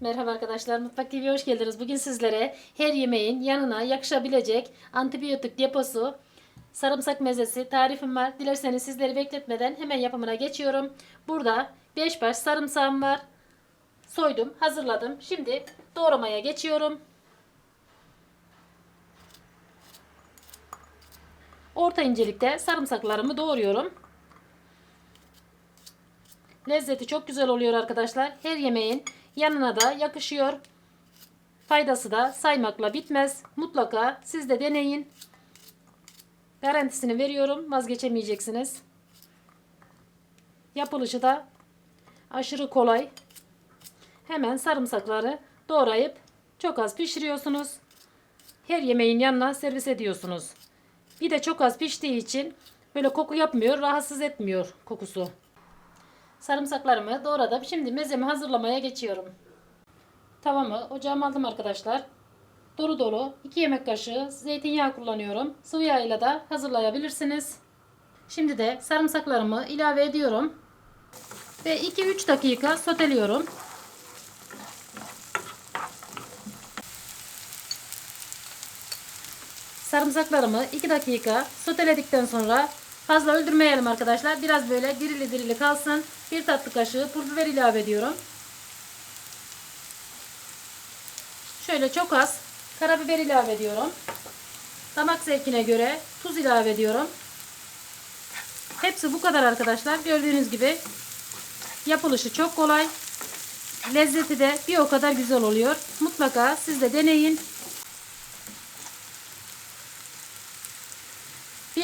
Merhaba arkadaşlar, Mutfak TV'ye hoş geldiniz. Bugün sizlere her yemeğin yanına yakışabilecek antibiyotik deposu, sarımsak mezesi tarifim var. Dilerseniz sizleri bekletmeden hemen yapımına geçiyorum. Burada 5 baş sarımsağım var. Soydum, hazırladım. Şimdi doğramaya geçiyorum. Orta incelikte sarımsaklarımı doğruyorum. Lezzeti çok güzel oluyor arkadaşlar. Her yemeğin yanına da yakışıyor. Faydası da saymakla bitmez. Mutlaka siz de deneyin. Garantisini veriyorum. Vazgeçemeyeceksiniz. Yapılışı da aşırı kolay. Hemen sarımsakları doğrayıp çok az pişiriyorsunuz. Her yemeğin yanına servis ediyorsunuz. Bir de çok az piştiği için böyle koku yapmıyor, rahatsız etmiyor kokusu. Sarımsaklarımı doğradım. Şimdi mezemi hazırlamaya geçiyorum. Tavamı ocağıma aldım arkadaşlar. Dolu dolu 2 yemek kaşığı zeytinyağı kullanıyorum. Sıvı yağ ile de hazırlayabilirsiniz. Şimdi de sarımsaklarımı ilave ediyorum. Ve 2-3 dakika soteliyorum. Sarımsaklarımı 2 dakika soteledikten sonra fazla öldürmeyelim arkadaşlar. Biraz böyle dirili dirili kalsın. Bir tatlı kaşığı pul biber ilave ediyorum. Şöyle çok az karabiber ilave ediyorum. Damak zevkine göre tuz ilave ediyorum. Hepsi bu kadar arkadaşlar. Gördüğünüz gibi yapılışı çok kolay. Lezzeti de bir o kadar güzel oluyor. Mutlaka siz de deneyin.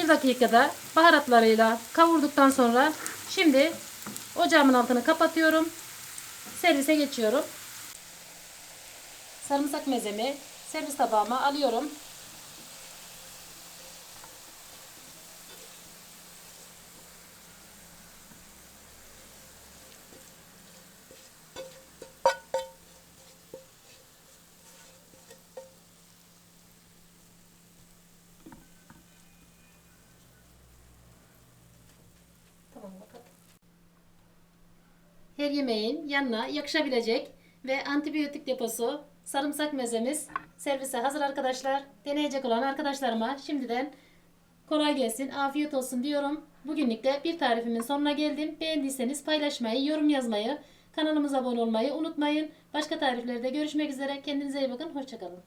Bir dakikada baharatlarıyla kavurduktan sonra şimdi ocağımın altını kapatıyorum. Servise geçiyorum. Sarımsak mezemi servis tabağıma alıyorum. Her yemeğin yanına yakışabilecek ve antibiyotik deposu sarımsak mezemiz servise hazır arkadaşlar. Deneyecek olan arkadaşlarıma şimdiden kolay gelsin, afiyet olsun diyorum. Bugünlük de bir tarifimin sonuna geldim. Beğendiyseniz paylaşmayı, yorum yazmayı, kanalımıza abone olmayı unutmayın. Başka tariflerde görüşmek üzere. Kendinize iyi bakın. Hoşçakalın.